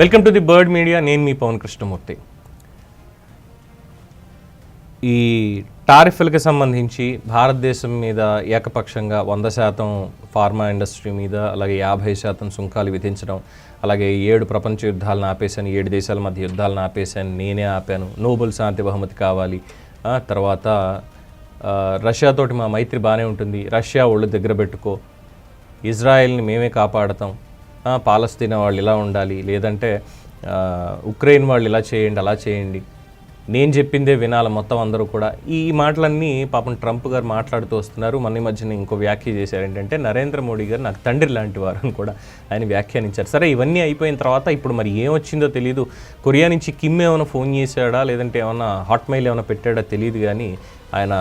Welcome to the bird media. నేను మీ పవన్ కృష్ణమూర్తి. ఈ టారిఫ్లకు సంబంధించి భారతదేశం మీద ఏకపక్షంగా వంద శాతం ఫార్మా ఇండస్ట్రీ మీద అలాగే యాభై శాతం సుంకాలు విధించడం అలాగే ఏడు ప్రపంచ యుద్ధాలను ఆపేశాను ఏడు దేశాల మధ్య యుద్ధాలను ఆపేశాను నేనే ఆపాను నోబెల్ శాంతి బహుమతి కావాలి. తర్వాత రష్యాతోటి మా మైత్రి బాగానే ఉంటుంది. రష్యా ఒళ్ళు దగ్గర పెట్టుకో. ఇజ్రాయెల్ని మేమే కాపాడతాం. పాలస్తీనా వాళ్ళు ఇలా ఉండాలి లేదంటే ఉక్రెయిన్ వాళ్ళు ఇలా చేయండి అలా చేయండి. నేను చెప్పిందే వినాలి మొత్తం అందరూ కూడా. ఈ మాటలన్నీ పాపం ట్రంప్ గారు మాట్లాడుతూ వస్తున్నారు. మన ఈ మధ్యన ఇంకో వ్యాఖ్య చేశారు ఏంటంటే నరేంద్ర మోడీ గారు నాకు తండ్రి లాంటి వారు అని కూడా ఆయన వ్యాఖ్యానించారు. సరే ఇవన్నీ అయిపోయిన తర్వాత ఇప్పుడు మరి ఏం వచ్చిందో తెలియదు కొరియా నుంచి కిమ్ ఏమైనా ఫోన్ చేశాడా? లేదంటే ఏమైనా హాట్ మెయిల్ ఏమైనా పెట్టాడా తెలియదు కానీ ఆయన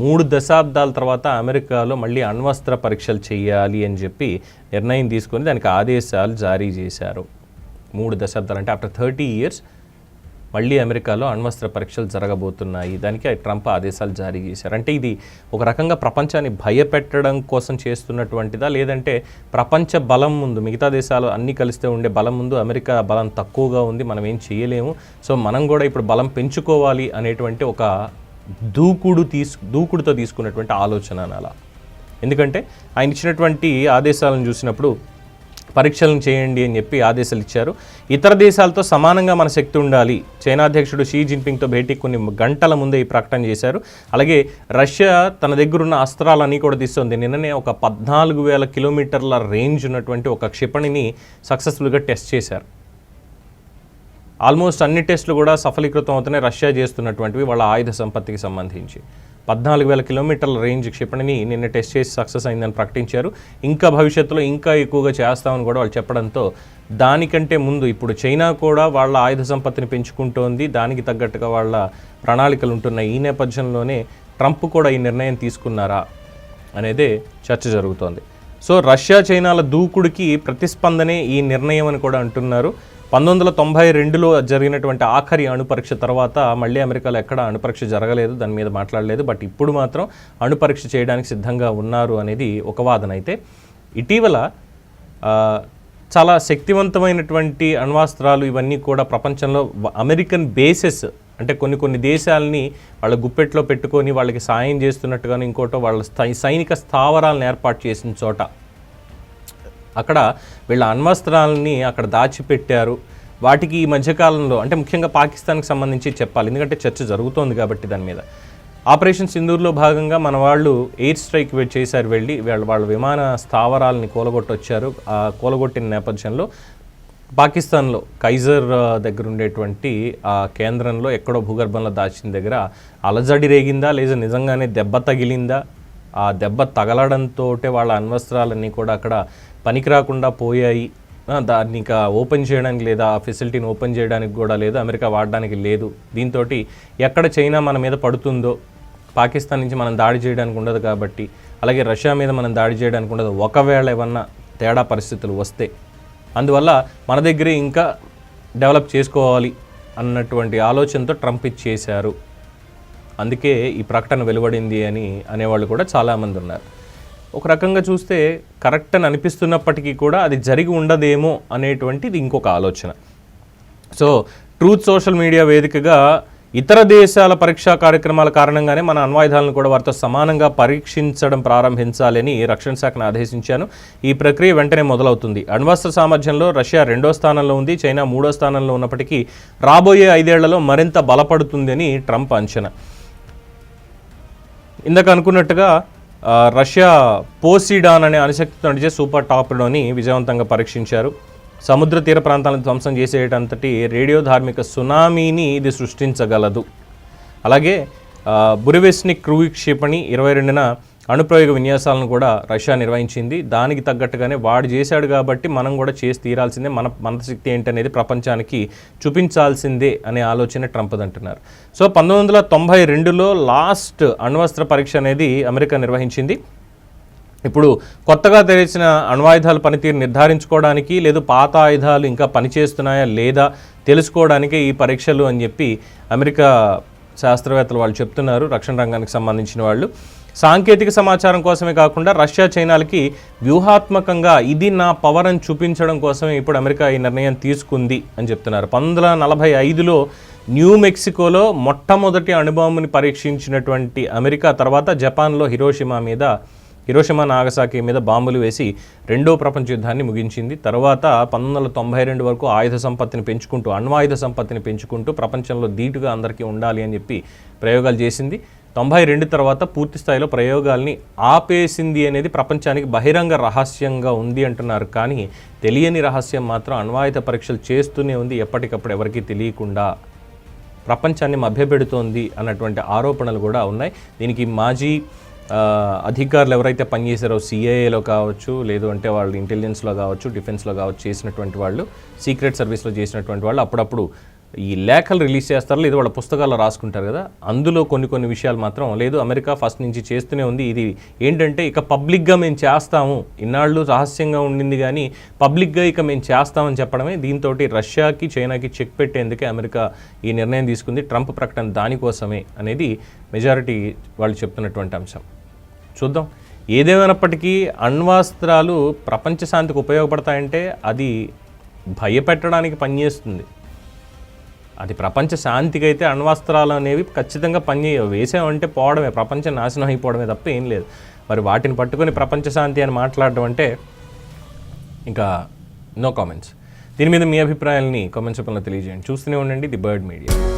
మూడు దశాబ్దాల తర్వాత అమెరికాలో మళ్ళీ అణ్వస్త్ర పరీక్షలు చేయాలి అని చెప్పి నిర్ణయం తీసుకొని దానికి ఆదేశాలు జారీ చేశారు. మూడు దశాబ్దాలు అంటే ఆఫ్టర్ థర్టీ ఇయర్స్ మళ్ళీ అమెరికాలో అణ్వస్త్ర పరీక్షలు జరగబోతున్నాయి. దానికి ట్రంప్ ఆదేశాలు జారీ చేశారు. అంటే ఇది ఒక రకంగా ప్రపంచాన్ని భయపెట్టడం కోసం చేస్తున్నటువంటిదా? లేదంటే ప్రపంచ బలం ముందు మిగతా దేశాలు అన్నీ కలిస్తే ఉండే బలం ముందు అమెరికా బలం తక్కువగా ఉంది మనం ఏం చేయలేము. సో మనం కూడా ఇప్పుడు బలం పెంచుకోవాలి అనేటువంటి ఒక దూకుడు తీసు దూకుడుతో తీసుకున్నటువంటి ఆలోచన అనాలా. ఎందుకంటే ఆయన ఇచ్చినటువంటి ఆదేశాలను చూసినప్పుడు పరీక్షలను చేయండి అని చెప్పి ఆదేశాలు ఇచ్చారు. ఇతర దేశాలతో సమానంగా మన శక్తి ఉండాలి. చైనా అధ్యక్షుడు షీ జిన్పింగ్తో భేటీ కొన్ని గంటల ముందే ఈ ప్రకటన చేశారు. అలాగే రష్యా తన దగ్గరున్న అస్త్రాలన్నీ కూడా తీస్తుంది. నిన్ననే ఒక పద్నాలుగు వేల కిలోమీటర్ల రేంజ్ ఉన్నటువంటి ఒక క్షిపణిని సక్సెస్ఫుల్గా టెస్ట్ చేశారు. ఆల్మోస్ట్ అన్ని టెస్టులు కూడా సఫలీకృతం అవుతున్నాయి. రష్యా చేస్తున్నటువంటివి వాళ్ళ ఆయుధ సంపత్తికి సంబంధించి. పద్నాలుగు వేల కిలోమీటర్ల రేంజ్ క్షిపణిని నిన్న టెస్ట్ చేసి సక్సెస్ అయిందని ప్రకటించారు. ఇంకా భవిష్యత్తులో ఇంకా ఎక్కువగా చేస్తామని కూడా వాళ్ళు చెప్పడంతో దానికంటే ముందు ఇప్పుడు చైనా కూడా వాళ్ళ ఆయుధ సంపత్తిని పెంచుకుంటోంది. దానికి తగ్గట్టుగా వాళ్ళ ప్రణాళికలు ఉంటున్నాయి. ఈ నేపథ్యంలోనే ట్రంప్ కూడా ఈ నిర్ణయం తీసుకున్నారా అనేది చర్చ జరుగుతోంది. సో రష్యా చైనాల దూకుడికి ప్రతిస్పందనే ఈ నిర్ణయం అని కూడా అంటున్నారు. పంతొమ్మిది వందల తొంభై రెండులో జరిగినటువంటి ఆఖరి అణుపరీక్ష తర్వాత మళ్ళీ అమెరికాలో ఎక్కడ అణుపరీక్ష జరగలేదు దాని మీద మాట్లాడలేదు. బట్ ఇప్పుడు మాత్రం అణుపరీక్ష చేయడానికి సిద్ధంగా ఉన్నారు అనేది ఒక వాదన అయితే. ఇటీవల చాలా శక్తివంతమైనటువంటి అణ్వాస్త్రాలు ఇవన్నీ కూడా ప్రపంచంలో అమెరికన్ బేసెస్ అంటే కొన్ని కొన్ని దేశాలని వాళ్ళ గుప్పెట్లో పెట్టుకొని వాళ్ళకి సాయం చేస్తున్నట్టుగాను ఇంకోటో వాళ్ళ స్థై- సైనిక స్థావరాలను ఏర్పాటు చేసిన చోట అక్కడ వీళ్ళ అణ్వస్త్రాలని అక్కడ దాచిపెట్టారు. వాటికి ఈ మధ్యకాలంలో అంటే ముఖ్యంగా పాకిస్తాన్కి సంబంధించి చెప్పాలి. ఎందుకంటే చర్చ జరుగుతోంది కాబట్టి దాని మీద. ఆపరేషన్ సింధూర్లో భాగంగా మన వాళ్ళు ఎయిర్ స్ట్రైక్ చేశారు వెళ్ళి. వాళ్ళ వాళ్ళ విమాన స్థావరాలని కూలగొట్టొచ్చారు. ఆ కూలగొట్టిన నేపథ్యంలో పాకిస్తాన్లో కైజర్ దగ్గర ఉండేటువంటి ఆ కేంద్రంలో ఎక్కడో భూగర్భంలో దాచిన దగ్గర అలజడి రేగిందా? లేదా నిజంగానే దెబ్బ తగిలిందా? ఆ దెబ్బ తగలడంతో వాళ్ళ అణ్వస్త్రాలన్నీ కూడా అక్కడ పనికి రాకుండా పోయాయి. ఆ, దాన్ని ఇంకా ఓపెన్ చేయడానికి లేదా ఆ ఫెసిలిటీని ఓపెన్ చేయడానికి కూడా లేదు. అమెరికా వాడడానికి లేదు. దీంతో ఎక్కడ చైనా మన మీద పడుతుందో పాకిస్తాన్ నుంచి మనం దాడి చేయడానికి ఉండదు కాబట్టి అలాగే రష్యా మీద మనం దాడి చేయడానికి ఉండదు. ఒకవేళ ఏమన్నా తేడా పరిస్థితులు వస్తే. అందువల్ల మన దగ్గరే ఇంకా డెవలప్ చేసుకోవాలి అన్నటువంటి ఆలోచనతో ట్రంప్ ఇచ్చేశారు చేశారు. అందుకే ఈ ప్రకటన వెలువడింది అని అనేవాళ్ళు కూడా చాలామంది ఉన్నారు. ఒక రకంగా చూస్తే కరెక్ట్ అని అనిపిస్తున్నప్పటికీ కూడా అది జరిగి ఉండదేమో అనేటువంటిది ఇంకొక ఆలోచన. సో ట్రూత్ సోషల్ మీడియా వేదికగా ఇతర దేశాల పరీక్షా కార్యక్రమాల కారణంగానే మన అణ్వాయుధాలను కూడా వారితో సమానంగా పరీక్షించడం ప్రారంభించాలని రక్షణ శాఖను ఆదేశించాను. ఈ ప్రక్రియ వెంటనే మొదలవుతుంది. అణ్వస్త్ర సామర్థ్యంలో రష్యా రెండో స్థానంలో ఉంది. చైనా మూడో స్థానంలో ఉన్నప్పటికీ రాబోయే ఐదేళ్ళలో మరింత బలపడుతుందని ట్రంప్ అంచనా. ఇందాక అనుకున్నట్టుగా రష్యా పోసిడాన్ అనే అణుశక్తితో నడిచే సూపర్ టాప్లోని విజయవంతంగా పరీక్షించారు. సముద్ర తీర ప్రాంతాలను ధ్వంసం చేసేటంతటి రేడియో ధార్మిక సునామీని ఇది సృష్టించగలదు. అలాగే బురివెస్ని బురివెస్నిక్ క్షిపణి ఇరవై రెండున అణుప్రయోగ విన్యాసాలను కూడా రష్యా నిర్వహించింది. దానికి తగ్గట్టుగానే వాడు చేశాడు కాబట్టి మనం కూడా చేసి తీరాల్సిందే. మన మన శక్తి ఏంటనేది ప్రపంచానికి చూపించాల్సిందే అనే ఆలోచన ట్రంప్ అంటున్నారు. సో పంతొమ్మిది వందల తొంభై రెండులో లాస్ట్ అణ్వస్త్ర పరీక్ష అనేది అమెరికా నిర్వహించింది. ఇప్పుడు కొత్తగా తెరిచిన అణ్వాయుధాల పనితీరు నిర్ధారించుకోవడానికి లేదు పాత ఆయుధాలు ఇంకా పనిచేస్తున్నాయా లేదా తెలుసుకోవడానికే ఈ పరీక్షలు అని చెప్పి అమెరికా శాస్త్రవేత్తలు వాళ్ళు చెప్తున్నారు రక్షణ రంగానికి సంబంధించిన వాళ్ళు. సాంకేతిక సమాచారం కోసమే కాకుండా రష్యా చైనాలకి వ్యూహాత్మకంగా ఇది నా పవర్ అని చూపించడం కోసమే ఇప్పుడు అమెరికా ఈ నిర్ణయం తీసుకుంది అని చెప్తున్నారు. పంతొమ్మిది వందల నలభై ఐదులో న్యూ మెక్సికోలో మొట్టమొదటి అణుబాంబుని పరీక్షించినటువంటి అమెరికా తర్వాత జపాన్లో హిరోషిమా మీద హిరోషిమా నాగసాకి మీద బాంబులు వేసి రెండో ప్రపంచ యుద్ధాన్ని ముగించింది. తర్వాత పంతొమ్మిది వందల తొంభై రెండు వరకు ఆయుధ సంపత్తిని పెంచుకుంటూ అణ్వాయుధ సంపత్తిని పెంచుకుంటూ ప్రపంచంలో ధీటుగా అందరికీ ఉండాలి అని చెప్పి ప్రయోగాలు చేసింది. తొంభై రెండు తర్వాత పూర్తి స్థాయిలో ప్రయోగాల్ని ఆపేసింది అనేది ప్రపంచానికి బహిరంగ రహస్యంగా ఉంది అంటున్నారు. కానీ తెలియని రహస్యం మాత్రం అణ్వాయుధ పరీక్షలు చేస్తూనే ఉంది. ఎప్పటికప్పుడు ఎవరికీ తెలియకుండా ప్రపంచాన్ని మభ్యపెడుతోంది అన్నటువంటి ఆరోపణలు కూడా ఉన్నాయి. దీనికి మాజీ అధికారులు ఎవరైతే పనిచేశారో సిఐఏలో కావచ్చు లేదు అంటే వాళ్ళు ఇంటెలిజెన్స్లో కావచ్చు డిఫెన్స్లో కావచ్చు చేసినటువంటి వాళ్ళు సీక్రెట్ సర్వీస్లో చేసినటువంటి వాళ్ళు అప్పుడప్పుడు ఈ లేఖలు రిలీజ్ చేస్తారు లేదు వాళ్ళ పుస్తకాల్లో రాసుకుంటారు కదా. అందులో కొన్ని కొన్ని విషయాలు మాత్రం లేదు. అమెరికా ఫస్ట్ నుంచి చేస్తూనే ఉంది. ఇది ఏంటంటే ఇక పబ్లిక్గా మేము చేస్తాము. ఇన్నాళ్ళు రహస్యంగా ఉండింది కానీ పబ్లిక్గా ఇక మేము చేస్తామని చెప్పడమే. దీంతో రష్యాకి చైనాకి చెక్ పెట్టేందుకే అమెరికా ఈ నిర్ణయం తీసుకుంది. ట్రంప్ ప్రకటన దానికోసమే అనేది మెజారిటీ వాళ్ళు చెప్తున్నటువంటి అంశం. చూద్దాం. ఏదేమైనప్పటికీ అణ్వాస్త్రాలు ప్రపంచ శాంతికి ఉపయోగపడతాయంటే అది భయపెట్టడానికి పనిచేస్తుంది. అది ప్రపంచ శాంతికి అయితే అణ్వాస్త్రాలు అనేవి ఖచ్చితంగా పని వేసామంటే పోవడమే ప్రపంచం నాశనం అయిపోవడమే తప్ప ఏం లేదు. మరి వాటిని పట్టుకొని ప్రపంచ శాంతి అని మాట్లాడడం అంటే ఇంకా నో కామెంట్స్ దీని మీద మీ అభిప్రాయాల్ని కామెంట్స్ రూపంలో తెలియజేయండి. చూస్తూనే ఉండండి. The bird media